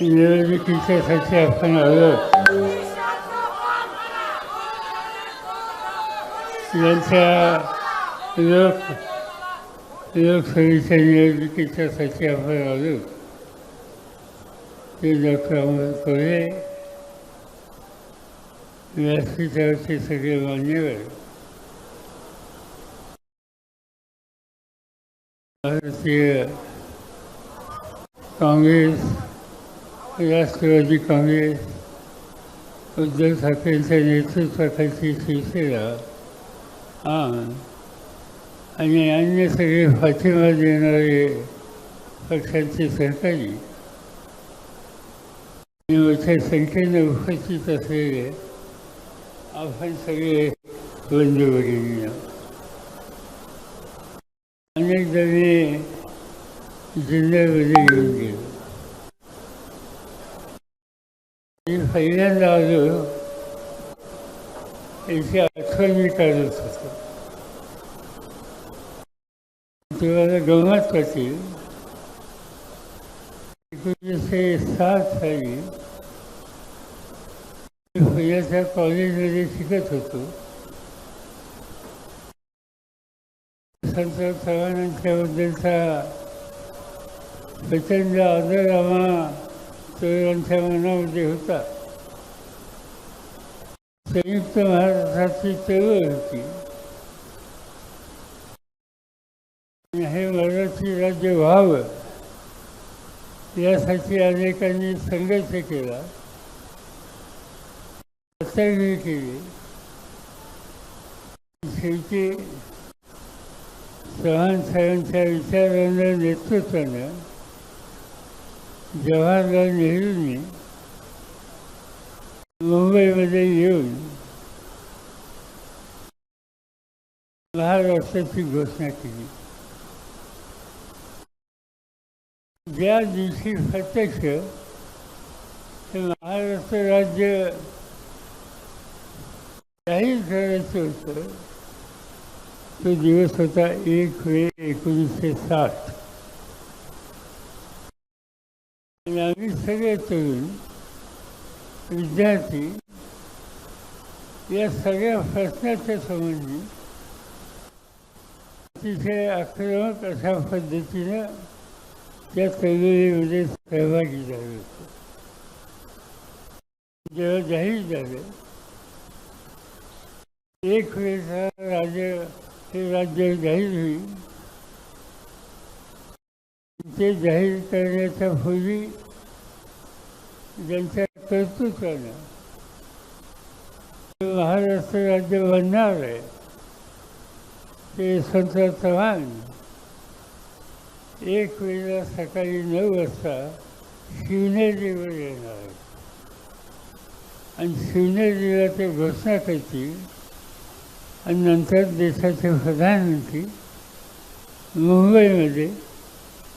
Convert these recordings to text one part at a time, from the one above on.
निवडणुकीच्यासाठी आपण आलो यांच्या लोक लोकसभेच्या निवडणुकीच्यासाठी आपण आलो ते डॉक्टर अमोल कोल्हे व्यासपीठावरचे सगळे मान्यवर भारतीय काँग्रेस राष्ट्रवादी काँग्रेस उद्धव ठाकरेंच्या नेतृत्वाखालची शिवसेना आम आणि अन्य सगळे पाठिंबा देणारे पक्षांचे सहकारी आणि मोठ्या संख्येने उपस्थित असलेले आपण सगळे बंधुभगिनी अनेक जणी जिल्ह्यामध्ये येऊन गेलो मी पहिल्यांदा आलो एकशे अठरा मी काढत होतो तेव्हा गमत होती एकोणीसशे सात साली पहिल्याच्या कॉलेजमध्ये शिकत होतो संत चव्हाणांच्याबद्दलचा प्रचंड आदर आम्हा तरुणांच्या मनामध्ये होता संयुक्त महाराष्ट्राची चळवळ होती आणि हे मराठी राज्य व्हावं यासाठी अनेकांनी संघर्ष केला. सत्याग्रह केली. शेवटी चव्हाण साहेबांच्या विचारांना नेतृत्वानं जवाहरलाल नेहरूंनी मुंबईमध्ये येऊन महाराष्ट्राची घोषणा केली. ज्या दिवशी प्रत्यक्ष हे महाराष्ट्र राज्य जाहीर करायचं होतं तो दिवस होता एक मे एकोणीसशे साठ. आणि आम्ही सगळे तरुण विद्यार्थी या सगळ्या प्रश्नाच्या संबंधी अतिशय आक्रमक अशा पद्धतीनं त्या चळवळीमध्ये सहभागी झाले होते. जेव्हा जाहीर झालं एक वेळेचा राज्य हे राज्य जाहीर होईल. ते जाहीर करण्याच्या पूर्वी ज्यांच्या कर्तृत्वानं महाराष्ट्र राज्य बनणार आहे. ते संत चव्हाण एक वेळेला सकाळी नऊ वाजता शिवनेरीवर येणार आहे आणि शिवनेरीला ते घोषणा करतील आणि नंतर देशाचे प्रधानमंत्री मुंबईमध्ये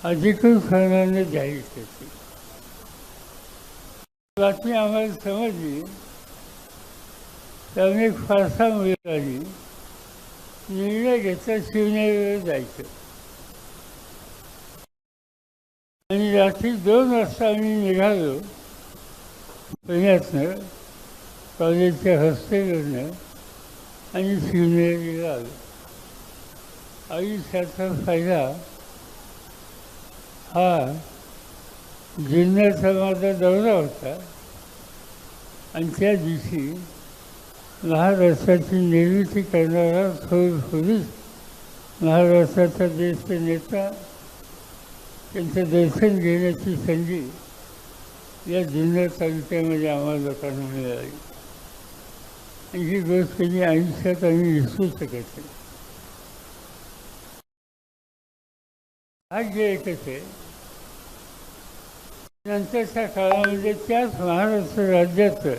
अधिकृत अधिकृतपणाने जाहीर करते बातमी आम्हाला समजली. त्यामुळे फारसा मुलांनी निर्णय घेतला शिवनेरीला जायचं. आणि रात्री दोन वाजता आम्ही निघालो पुण्यातनं कॉलेजच्या हॉस्टेलवरनं आणि शिवनेरीला आलो. आयुष्याचा फायदा हा जिल्ह्याचा माझा दौरा होता. आणि त्या दिवशी महाराष्ट्राची निर्मिती करणारा थोर पोलीस महाराष्ट्राचा ज्येष्ठ नेता त्यांचं दर्शन घेण्याची संधी या जुन्या तालुक्यामध्ये आम्हाला लोकांना मिळाली. आणि ही गोष्ट मी आयुष्यात आम्ही विसरू शकत नाही. भाग्य एकच आहे नंतरच्या काळामध्ये त्याच महाराष्ट्र राज्याचं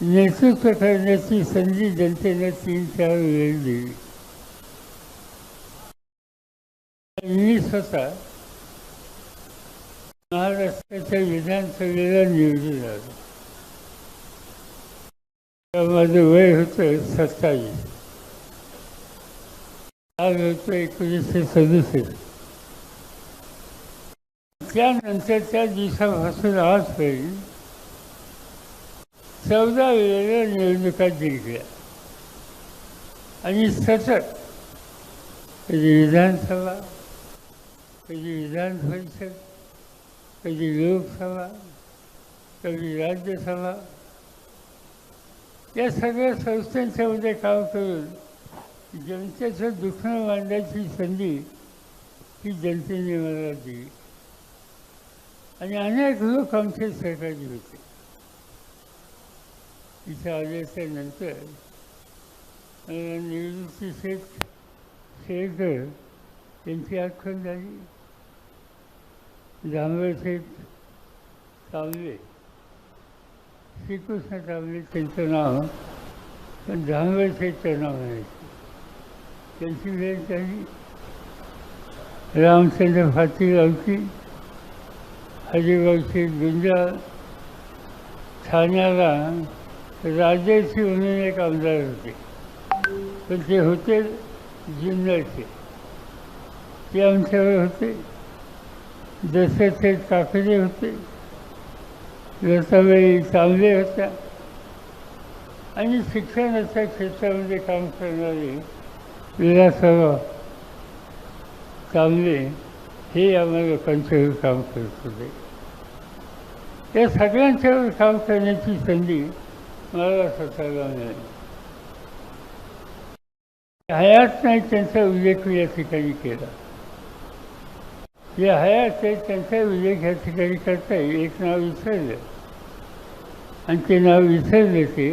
नेतृत्व करण्याची संधी जनतेने तीन चार वेळ दिली. मी स्वतः महाराष्ट्राच्या विधानसभेला निवडून आलो. माझं वय होतं सत्तावीस. आज होतं एकोणीसशे सदुसष्ट. त्यानंतर त्या दिवसापासून आजपर्यंत चौदा वेळेला निवडणुका जिंकल्या. आणि सतत कधी विधानसभा कधी विधान परिषद कधी लोकसभा कधी राज्यसभा. या सगळ्या संस्थांच्यामध्ये काम करून जनतेचं दुखणं मांडण्याची संधी ही जनतेने मला दिली. आणि अनेक लोक आमचे सहकारी होते. तिच्या आल्याच्यानंतर निवृत्ती शेठ शेळकर यांची आठवण झाली. जांभळ शेठ तांबे श्रीकृष्ण तांबे त्यांचं नाव पण जांभळ शेठचं नाव आहे त्यांची वेळ झाली. रामचंद्र फातीगावची हरिगावची गुंजा ठाण्याला राजेशी म्हणून एक आमदार होते. पण ते होते जुन्नरचे ते आमच्यावर होते. दशरथ काकडे होते. लताबाई चांगले होत्या. आणि शिक्षणाच्या क्षेत्रामध्ये काम करणारे विलासराव चांगले हे आम्हाला लोकांच्यावर काम करत होते. या सगळ्यांच्यावर काम करण्याची संधी मला स्वतःला मिळाली हयात नाही त्यांचा उल्लेख या ठिकाणी केला. जे हयात आहे त्यांचा उल्लेख या ठिकाणी करता येईल एक नाव विसरलं. आणि ते नाव विसरले ते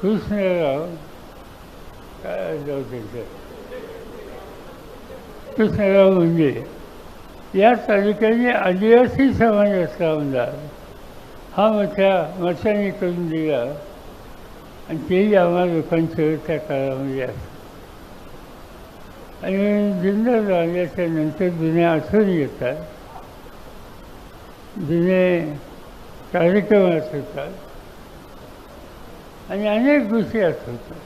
कृष्णराव काय जाऊ त्यांचं कृष्णराव म्हणजे या तालुक्याने आदिवासी समाजाचा आमदार. हा मोठ्या मताने करून दिला. आणि तेही आम्हाला लोकांचं त्या काळामध्ये असतं. आणि जिंदा झाल्याच्यानंतर जुन्या आठवणी येतात. जुने कार्यक्रम आठवतात आणि अनेक गोष्टी आठवतात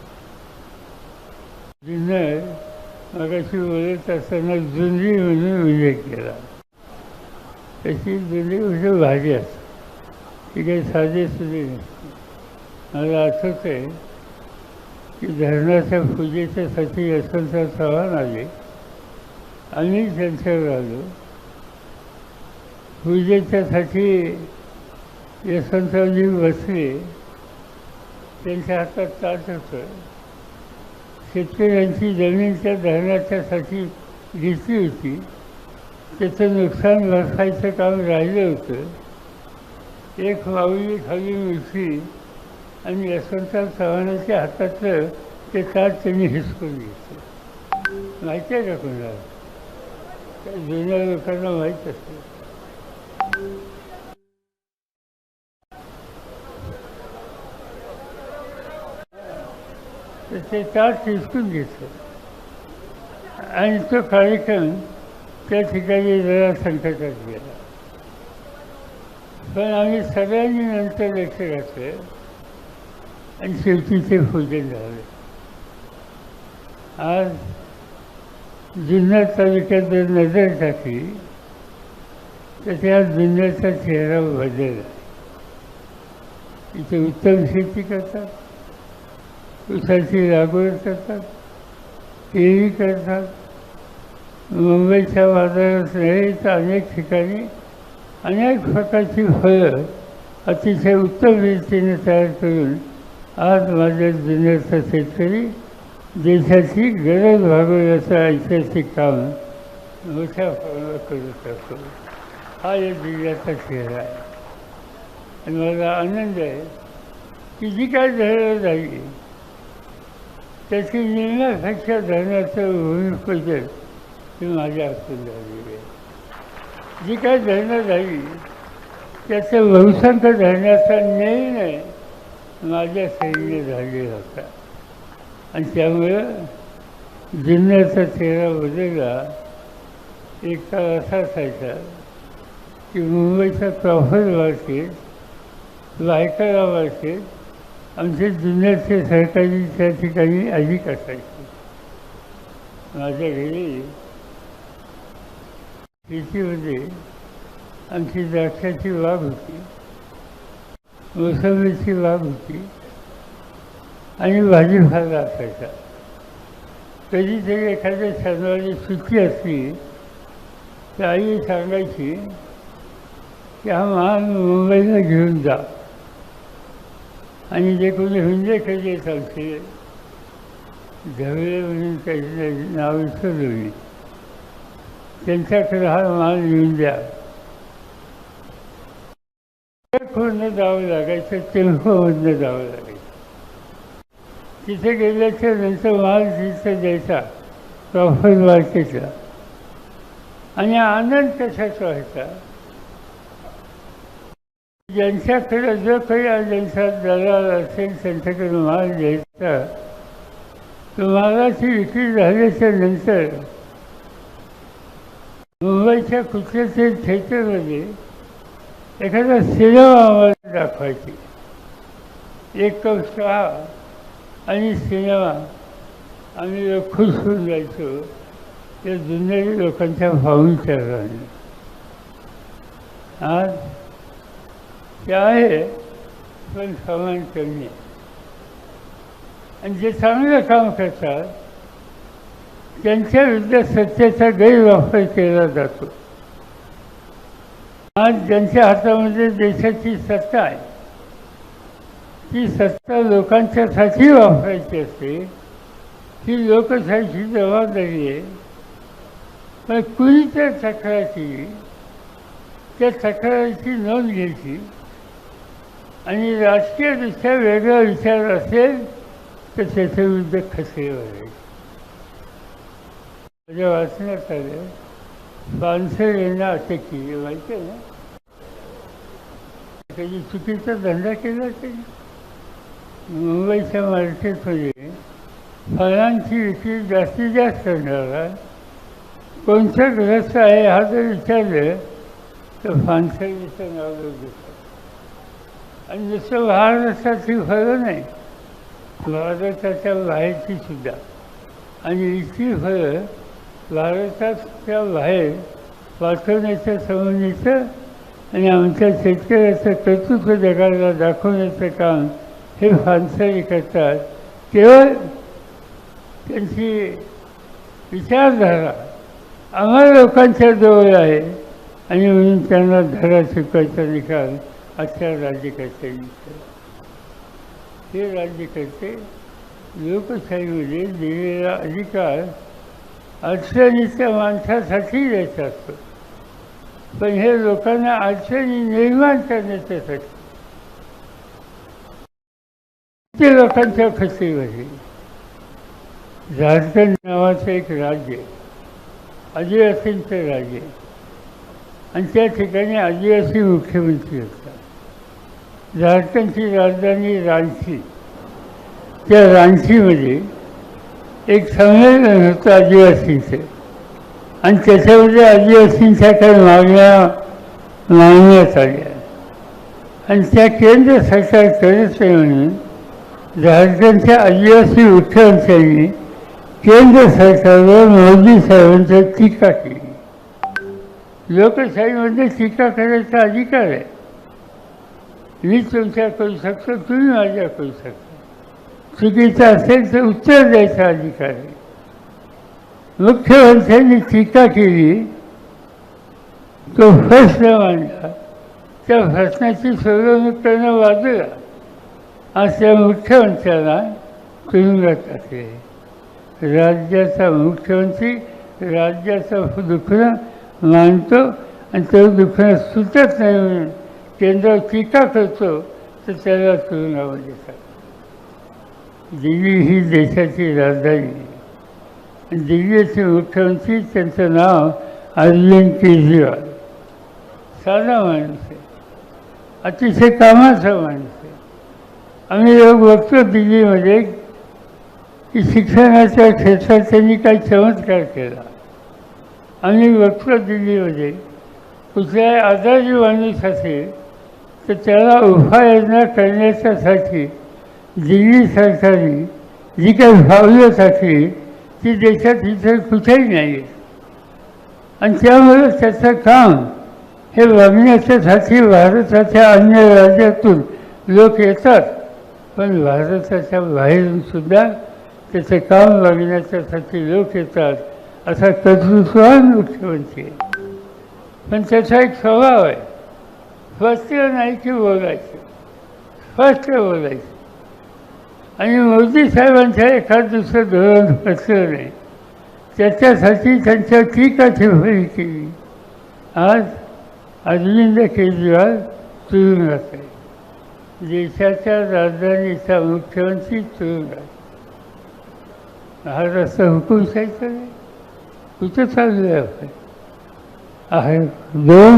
जुन्नर मगाशी बोलत असताना जुंदी म्हणून उल्लेख केला. तशी जुनी म्हणजे भाजी असते. ती काही साधी. मला आठवत आहे की धरणाच्या पूजेच्यासाठी यशवंतराव चव्हाण आले. आम्ही त्यांच्यावर आलो. पूजेच्यासाठी यशवंतरावजी बसले. त्यांच्या हातात ताट होतं. शेतकऱ्यांची जमीन त्या धरणाच्यासाठी घेतली होती. त्याचं नुकसान भरपाईचं काम राहिलं होतं. एक माऊली खाली मिळची आणि यशवंतराव चव्हाणाच्या हातातलं ते ताट त्यांनी हिसकून घेतलं. माहिती आहे का कोणाला? त्या जुन्या लोकांना माहीत असतं. तर ते ताट हिसकून घेतलं. आणि तो कार्यक्रम त्या ठिकाणी जरा संकटात गेला. पण आम्ही सगळ्यांनी नंतर लक्ष घातलं आणि शेवटी ते भोजन झाले. आज जुन्नर तालुक्यात जर नजर टाकली तर त्या जुन्नरचा चेहरा बदलला. इथे उत्तम शेती करतात ऊसाची लागवड करतात केळी करतात. मुंबईच्या बाजारात नाही तर अनेक ठिकाणी अनेक प्रकारची फळं अतिशय उत्तम रीतीने तयार करून आज माझ्या जिल्ह्याचा शेतकरी देशाची गरज भागवण्याचं ऐतिहासिक काम मोठ्या प्रमाणात करू शकतो. हा या जिल्ह्याचा चेहरा आहे. आणि मला आनंद आहे की जी काय धरणं झाली त्याची निर्णयापेक्षा धरणाचं भूमिपूजन ही माझ्या हातून झालेली आहे. जी काय धरणं झाली त्याचं बहुसंख्य धरण्याचा निर्णय माझ्या सैन्य झालेला होता. आणि त्यामुळं जुन्याचा चेहरा बदलला. एक काळ असा असायचा की मुंबईचा प्रॉफर मार्केट बायकाला मार्केट आमचे जुन्नरचे सरकारी त्या ठिकाणी अधिक असायचे. माझ्या घरी शेतीमध्ये आमची द्राक्षाची बाग होती. मोसंबीची बाग होती. आणि भाजीपाला असायचा. कधीतरी एखाद्या शनिवारी सुट्टी असली तर आई सांगायची की हा माल मुंबईला घेऊन जा. आणि जे कोणी हुंजे खेळले चालते झगडे म्हणून त्याचे नाव विसरलो मी. त्यांच्याकडे हा माल लिहून द्या. फोडणं जावं लागायचं टेम्पोमधनं जावं लागायचं. तिथे गेल्याच्यानंतर माल तिथं द्यायचा प्रॉफिट मार्केटला. आणि आनंद कशाचा व्हायचा? ज्यांच्याकडे जो काही ज्यांचा दलाल असेल त्यांच्याकडे माल द्यायचा तो मालाची विक्री झाल्याच्यानंतर मुंबईच्या कुठल्या तरी थिएटरमध्ये एखादा सिनेमा आम्हाला दाखवायची. एक कप चहा आणि सिनेमा. आम्ही खुश होऊन जायचो. त्या जुन्नरी लोकांच्या भावनिकरणाने आज ते आहे पण सामान कमी. आहे आणि जे चांगलं काम करतात त्यांच्या विरुद्ध सत्तेचा गैरवापर केला जातो. आज ज्यांच्या हातामध्ये देशाची सत्ता आहे ती सत्ता लोकांच्यासाठी वापरायची असते ही लोकशाहीची जबाबदारी आहे. पण कुणी त्या तक्रारची त्या तक्रारीची नोंद घ्यायची आणि राजकीयदृष्ट्या वेगळा विचार असेल तर त्याच्याविरुद्ध खसे खसरे व्हायचे म्हणजे वाचण्यात आले. पानसर यांना अटक केली माहिती आहे ना? त्याची चुकीचा धंदा केला त्यांनी. मुंबईच्या मार्केटमध्ये फळांची विक्री जास्तीत जास्त करणारा कोणता ग्रस्त आहे हा जर विचारलं तर फानसरीचं नाव देतात. आणि जसं महाराष्ट्राची फळं नाही. भारताच्या बाहेरची सुद्धा. आणि इतकी फळं भारताच्या बाहेर पाठवण्याच्या समजण्याचं आणि आमच्या शेतकऱ्याचं कर्तृत्व जगाला दाखवण्याचं काम हे फानसरी करतात. केवळ त्यांची विचारधारा आम्हाला लोकांच्या जवळ आहे आणि म्हणून त्यांना धडा शिकवायचा निकाल आजच्या राज्यकर्त्यांनी हे राज्यकर्ते लोकशाहीमध्ये दिलेला अधिकार अडचणीच्या माणसासाठी द्यायचा असतो. पण हे लोकांना अडचणी निर्माण करण्याच्यासाठी ते लोकांच्या फसवीमध्ये झारखंड नावाचं एक राज्य आदिवासींचं राज्य आणि त्या ठिकाणी आदिवासी मुख्यमंत्री होता झारखंडची राजधानी रांची. त्या रांचीमध्ये एक संमेलन होतं आदिवासींचं. आणि त्याच्यामध्ये आदिवासींच्या काही मागण्या मागण्यात आल्या. आणि त्या केंद्र सरकार करत म्हणून झारखंडच्या आदिवासी मुख्यमंत्र्यांनी केंद्र सरकारवर मोदी साहेबांची टीका केली. लोकशाहीमध्ये टीका करायचा अधिकार आहे. मी तुमच्या करू शकतो तुम्ही माझ्या करू शकता चुकीचं असेल तर उत्तर द्यायचा अधिकार आहे मुख्यमंत्र्यांनी टीका केली तो प्रश्न मांडला त्या प्रश्नाची सोडवणूक करणं बाजूला आज त्या मुख्यमंत्र्यांना तुरुंगात टाकले राज्याचा मुख्यमंत्री राज्याचं दुखणं मानतो आणि तो दुखणं सुटत नाही म्हणून केंद्रावर टीका करतो तर त्याला तुरुंगामध्ये टाकतो दिल्ली ही देशाची राजधानी. आहे दिल्लीचे मुख्यमंत्री त्यांचं नाव अरविंद केजरीवाल साधा माणूस आहे. अतिशय कामाचा माणूस आहे. आम्ही लोक बघतो दिल्लीमध्ये की शिक्षणाच्या क्षेत्रात त्यांनी काही चमत्कार केला. आम्ही बघतो दिल्लीमध्ये कुठलाही आजारी माणूस असेल तर त्याला उपाययोजना करण्याच्यासाठी दिल्ली सरकारने जी काही भावलं टाकली ती देशात इतर कुठेही नाही आणि त्यामुळे त्याचं काम हे बघण्याच्यासाठी भारताच्या अन्य राज्यातून लोक येतात. पण भारताच्या बाहेरून सुद्धा त्याचं काम बघण्याच्यासाठी लोक येतात असा कर्तृत्ववान मुख्यमंत्री आहे. पण त्याचा एक स्वभाव आहे. स्पष्ट नाही की बोलायचं. स्पष्ट बोलायचं. आणि मोदी साहेबांचं एखाद दुसरं धोरण पसरलं नाही त्याच्यासाठी त्यांच्या टीका टिप्पणी केली. आज अरविंद केजरीवाल तुरुंगात आहे देशाच्या राजधानीचा मुख्यमंत्री तुरुंगात हा रस्ता हुकुमशाहीचा नाही कुठं चालू आहे आहे. दोन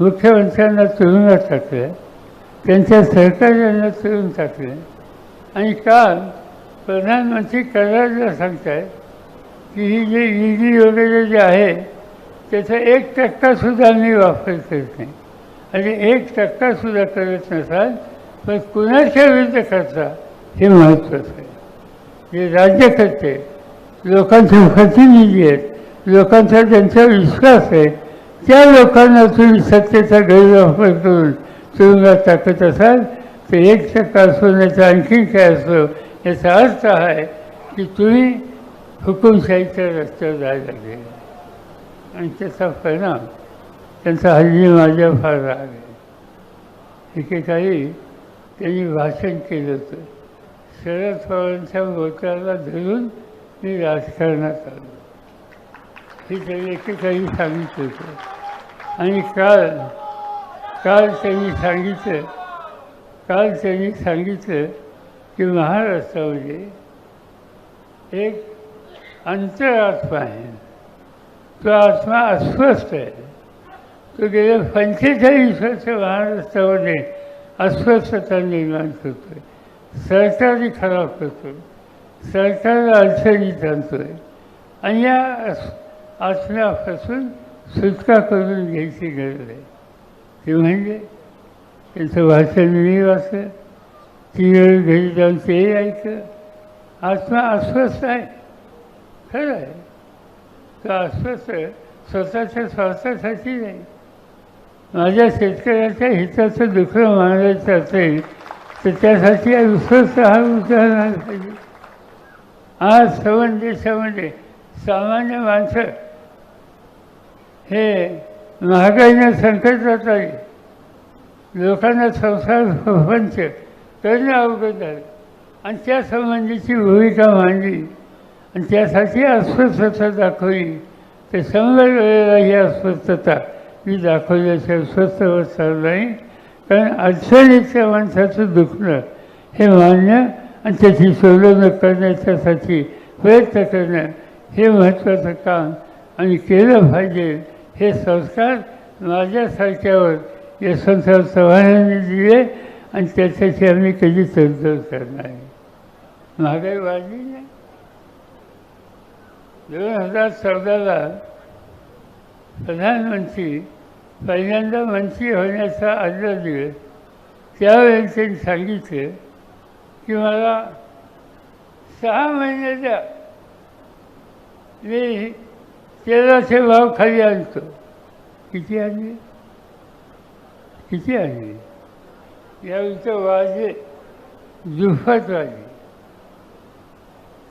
मुख्यमंत्र्यांना तुरुंगात टाकलं. त्यांच्या सहकार्यांना तुरुंग टाकलं. आणि काल प्रधानमंत्री करारला सांगताय की ही जे ईडी वगैरे जे आहे त्याचा एक टक्कासुद्धा मी वापर करत नाही. आणि एक टक्कासुद्धा करत नसाल पण कुणाच्या विरुद्ध करता हे महत्त्वाचं आहे. जे राज्यकर्ते लोकांचे प्रतिनिधी आहेत लोकांचा त्यांचा विश्वास आहे त्या लोकांना तुम्ही सत्तेचा गैरवापर करून तुरुंगात टाकत असाल ते एक टक्का असो हो, नाही तर आणखी काय असो हो, याचा अर्थ आहे की तुम्ही हुकुमशाहीच्या रस्त्यावर जायला लागले. आणि त्याचा परिणाम त्यांचा हल्ली माझ्या फार राग आहे. एकेकाळी त्यांनी भाषण केलं होतं. शरद पवारांच्या मोत्याला धरून मी राजकारणात आलो. हे त्यांनी एकेकाळी सांगितलं होतं. आणि काल काल त्यांनी सांगितलं काल त्यांनी सांगितलं की महाराष्ट्रामध्ये एक अंतरात्मा आहे. तो आत्मा अस्वस्थ आहे. तो गेल्या पंचेचाळीस वर्ष महाराष्ट्रामध्ये अस्वस्थता निर्माण करतो आहे सरकारही खराब करतो सरकारला अडचणीत आणतो आहे आणि या अस- आत्म्यापासून सुटका करून घ्यायची गरज आहे. ते म्हणजे त्यांचं भाषण मी वाचलं ती वेळ घरी जाऊन तेही ऐकलं आत्मा अस्वस्थ आहे. खरं आहे. तो अस्वस्थ स्वतःच्या स्वार्थासाठी नाही. माझ्या शेतकऱ्याच्या हिताचं दुःखं मानायचं असेल तर त्यासाठी अस्वस्थ हा उदाहरण पाहिजे. आज सवन देशामध्ये सामान्य माणसं हे महागाईनं संकटात आली. लोकांना संसार प्रपंच करणं अवगत झालं आणि त्यासंबंधीची भूमिका मांडली. आणि त्यासाठी अस्वस्थता दाखवली. तर शंभर वेळेला ही अस्वस्थता मी दाखवल्याशिवाय स्वस्थ होत चालू नाही. कारण अडचणीच्या माणसाचं दुखणं हे मानणं आणि त्याची सोडवणूक करण्याच्यासाठी प्रयत्न करणं हे महत्त्वाचं काम आणि केलं पाहिजे हे संस्कार माझ्यासारख्यावर यशवंतराव चव्हाणांनी दिले आणि त्याच्याशी आम्ही कधी तडजोड करणार नाही महागाई वाढली नाही दोन हजार चौदाला प्रधानमंत्री पहिल्यांदा मंत्री होण्याचा आदला दिले त्यावेळी त्यांनी सांगितलं की मला सहा महिने द्या मी तेलाचे भाव खाली आणतो किती आणले किती आणले यावेळीचं वाजे दुफत वाजे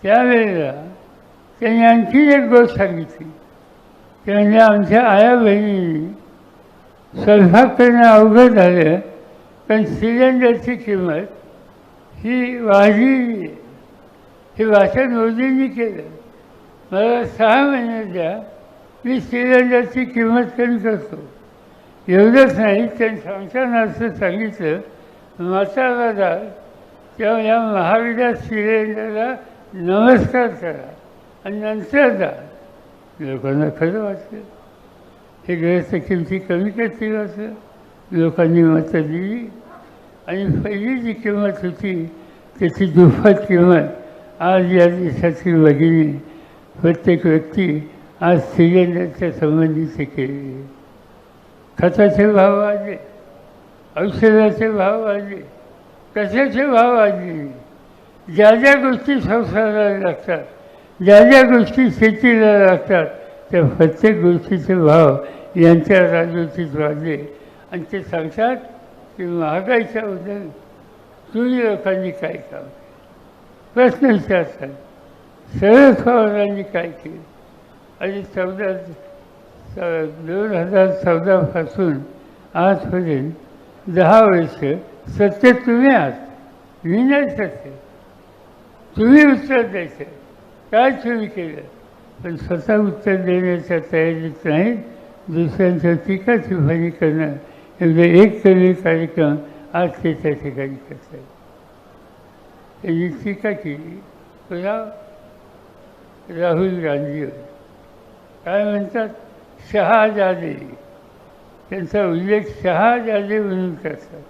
त्यावेळेला त्यांनी आणखी एक गोष्ट सांगितली. ते म्हणजे आमच्या आया बहिणींनी स्वयंपाक करणं अवघड झालं पण सिलेंडरची किंमत ही वाढली हे भाषण मोदींनी केलं. मला सहा महिन्याच्या द्या मी सिलेंडरची किंमत कमी करतो. एवढंच नाही त्यांनी सांगताना असं सांगितलं. माताराजा तेव्हा या महाविद्या सिलेंडरला नमस्कार करा आणि नंतर जा. लोकांना खरं वाटलं. हे ग्रस्त किमती कमी करतील असं. लोकांनी मतं दिली. आणि पहिली जी किंमत होती त्याची दुप्पट किंमत आज या देशातील भगिनी प्रत्येक व्यक्ती आज सिलेंडरच्या संबंधीचे केलेली खताचे भाव वाढले औषधाचे भाव वाढले कशाचे भाव वाढले ज्या ज्या गोष्टी संसाराला लागतात ज्या ज्या गोष्टी शेतीला लागतात त्या प्रत्येक गोष्टीचे भाव यांच्या राजवटीत वाढले आणि ते सांगतात की महागाईच्या बद्दल तुम्ही लोकांनी काय काम केलं? प्रश्न विचारतात. शरद पवारांनी काय केलं? आणि चौदा दोन हजार चौदापासून आजपर्यंत दहा वर्ष सत्य तुम्ही आहात. मी नाही सत्य. तुम्ही उत्तर द्यायचं. काय तुम्ही केलं? पण स्वतः उत्तर देण्याच्या तयारीत नाही. दुसऱ्यांच्या टीका टिप्पणी करणं एवढे एक कमी कार्यक्रम आज ते त्या ठिकाणी करतात त्यांनी टीका केली. पुन्हा राहुल गांधीवर काय म्हणतात? शहाजादे. त्यांचा उल्लेख शहाजादे म्हणून करतात.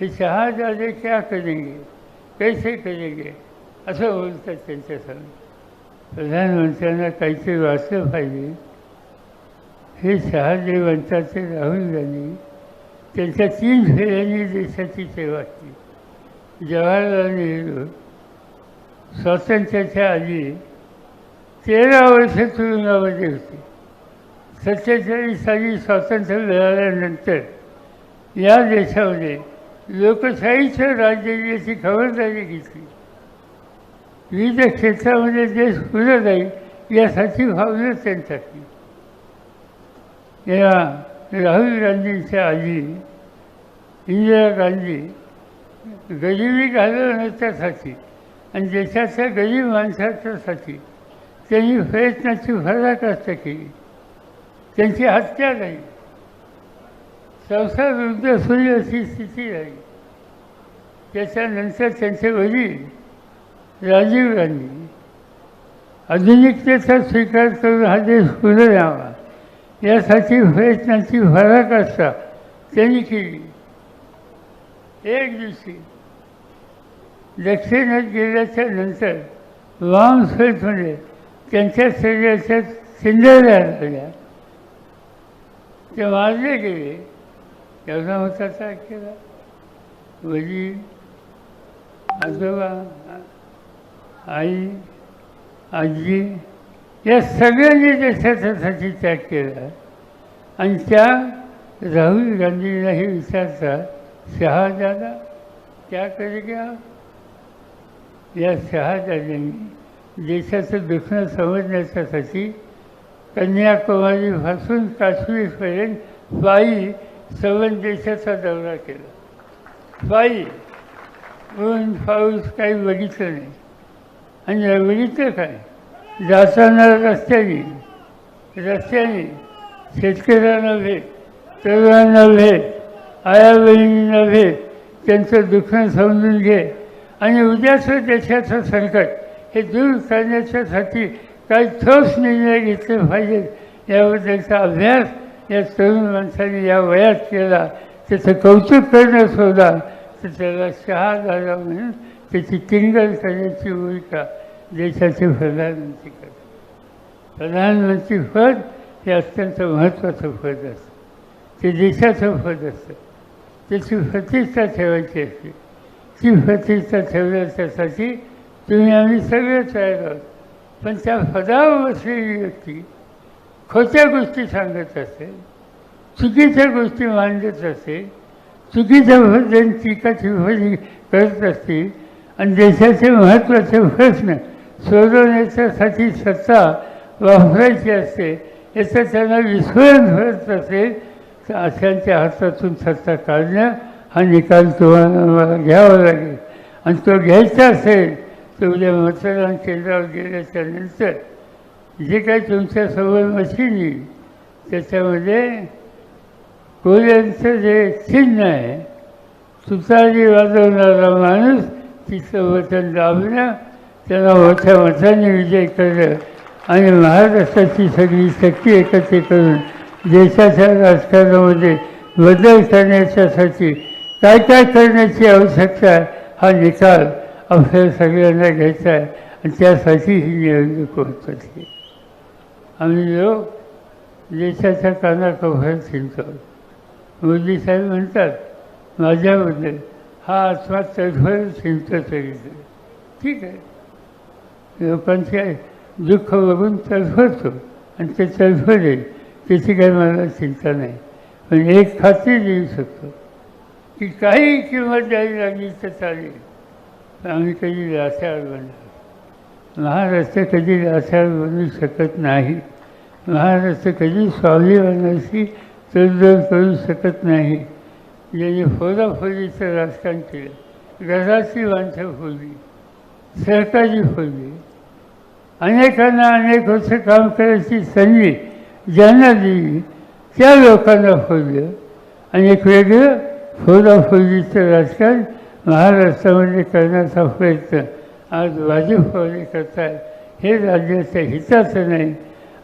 हे शहाजादे क्या करेंगे? कैसे करेंगे? असं बोलतात त्यांच्यासमोर प्रधानमंत्र्यांना काहीतरी वाचलं पाहिजे. हे शहादेव म्हणतात राहुल गांधी. त्यांच्या तीन फेऱ्यांनी देशाची सेवा केली. जवाहरलाल नेहरू स्वातंत्र्याच्या आधी तेरा वर्ष तुरुंगामध्ये होते. सत्तेचाळीस साली स्वातंत्र्य मिळाल्यानंतर या देशामध्ये लोकशाहीचं राज्य याची खबरदारी घेतली. विविध क्षेत्रामध्ये देश पुढे जाईल यासाठी भावना त्यांच्यातली या राहुल गांधींच्या आधी इंदिरा गांधी गरिबी घालवण्याच्यासाठी आणि देशाच्या गरीब माणसाच्यासाठी त्यांनी प्रयत्नाची पराकाष्ठा केली. त्यांची हत्या झाली. संसार वृद्ध सुरी अशी स्थिती झाली. त्याच्यानंतर त्यांचे वडील राजीव गांधी आधुनिकतेचा स्वीकार करून हा देश पुढे यावा यासाठी प्रयत्नांची असता त्यांनी केली. एक दिवशी दक्षिणेत गेल्याच्यानंतर वाम स्वेतमध्ये त्यांच्या शरीराच्या चिंधल्या झाल्या ते मारले गेले एवढा होता त्या केला. वडील आजोबा आई आजी या सगळ्यांनी देशाच्यासाठी त्याग केला. आणि त्या राहुल गांधींना हे विचारतात शहाजादा त्या कर गया? या शहाजाद्यांनी देशाचं दुखणं समजण्याच्यासाठी कन्याकुमारीपासून काश्मीरपर्यंत बाई सवन देशाचा दौरा केला. बाई ऊन पाऊस काही बघितलं नाही. आणि बघितलं काय? जाताना रस्त्याने रस्त्याने शेतकऱ्यांना भेट तरुणांना भेट आया बहिणींना भेट त्यांचं दुःखं समजून घे. आणि उद्याचं देशाचं संकट हे दूर करण्याच्यासाठी काही ठोस निर्णय घेतले पाहिजेत याबद्दलचा अभ्यास या तरुण माणसाने या वयात केला. त्याचं कौतुक करणं सोडा तर त्याला शहा झाला म्हणून त्याची टिंगल करण्याची भूमिका देशाचे प्रधानमंत्री करतात. प्रधानमंत्री पद हे अत्यंत महत्त्वाचं पद असतं. ते देशाचं पद असतं. त्याची प्रतिष्ठा ठेवायची असते. ती प्रतिष्ठा ठेवण्याच्यासाठी तुम्ही आम्ही सगळे तयार आहोत. पण त्या पदावर बसलेली व्यक्ती खोट्या गोष्टी सांगत असेल चुकीच्या गोष्टी मांडत असेल चुकीच्या भजन टीका टिप्पणी करत असतील आणि देशाचे महत्त्वाचे प्रश्न सोडवण्याच्यासाठी सत्ता वापरायची असते याचं त्यांना विस्मरण होत असेल तर अशांच्या हातातून सत्ता काढणं हा निकाल तुम्हाला घ्यावा लागेल. आणि तो घ्यायचा असेल तर उद्या मतदान केंद्रावर गेल्याच्यानंतर जे काही तुमच्यासमोर मशीन येईल त्याच्यामध्ये कोल्यांचं जे चिन्ह आहे तुतारी वाजवणारा माणूस तिचं वचन दाबणं त्यांना मोठ्या मताने विजय करणं आणि महाराष्ट्राची सगळी शक्ती एकत्रित करून देशाच्या राजकारणामध्ये बदल करण्याच्यासाठी काय काय करण्याची आवश्यकता हा निकाल आपल्याला सगळ्यांना घ्यायचं आहे. आणि त्यासाठी ही निवडणूक होत असते आम्ही लोक देशाच्या कानाकोपऱ्यात हिंडतो मोदी साहेब म्हणतात माझ्याबद्दल हा आत्मा तडफडच हिंडतो तरी ठीक आहे. लोकांचे दुःख बघून तडफडतो. आणि ते तडफडेल त्याची काही मला चिंता नाही. पण एक खात्री देऊ शकतो की काही किंमत द्यावी लागली तर चालेल. आम्ही कधी लाचार बनणार महाराष्ट्र कधी लाचार बनू शकत नाही. महाराष्ट्र कधी स्वाभिमानाशी तडजोड करू शकत नाही. ज्यांनी फोडाफोडीचं राजकारण केलं घराची माणसं फोडली सरकारी फोडली. अनेकांना अनेक वर्ष काम करायची संधी ज्यांना दिली त्या लोकांना फोडलं. आणि एक वेगळं फोडाफोडीचं राजकारण महाराष्ट्रामध्ये करण्याचा प्रयत्न आज भाजपवाले करतात हे राज्याच्या हिताचं नाही.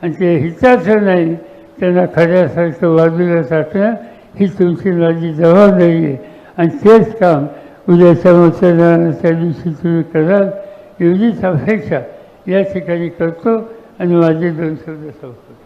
आणि ते हिताचं नाही त्यांना खऱ्यासारखं बाजूला टाकणं ही तुमची माझी जबाबदारी आहे. आणि तेच काम उद्याच्या मतदानाच्या दिवशी तुम्ही कराल एवढीच अपेक्षा या ठिकाणी करतो. आणि माझे दोन शब्द संपतो